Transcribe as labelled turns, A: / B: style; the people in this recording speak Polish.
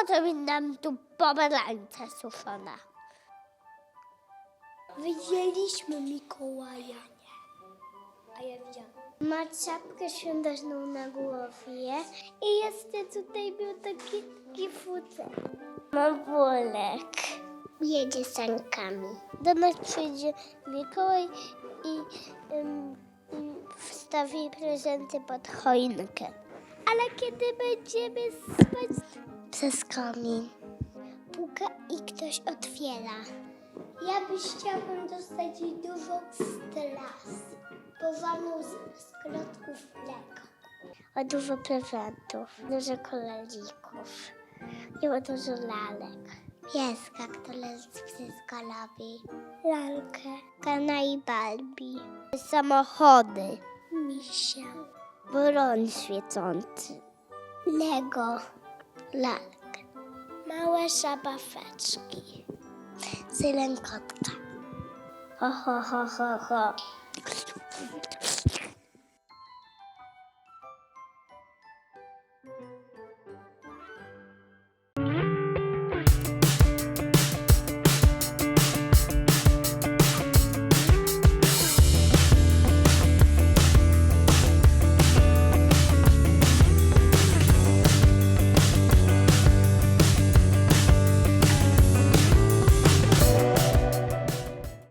A: potem nam tu pomarańcza suszona.
B: Widzieliśmy Mikołaja. A ja widziałam.
A: Ma czapkę świąteczną na głowie i jeszcze tutaj był taki, taki futer. Ma worek. Jedzie sankami. Do nas przyjdzie Mikołaj i, i wstawi prezenty pod choinkę. Ale kiedy będziemy spać przez komin, puka i ktoś otwiera. Ja byś chciałabym dostać dużo stras, powaną z, z klocków Lego. O dużo prezentów, dużo kolelików i o dużo lalek. Pieska, który wszystko lubi. Lalkę. Kana i Barbie. Samochody. Misia. Broń świecący. Lego. Lalkę. Małe szabafeczki. Syrenkotka. Ho, ho, ho, ho, ho.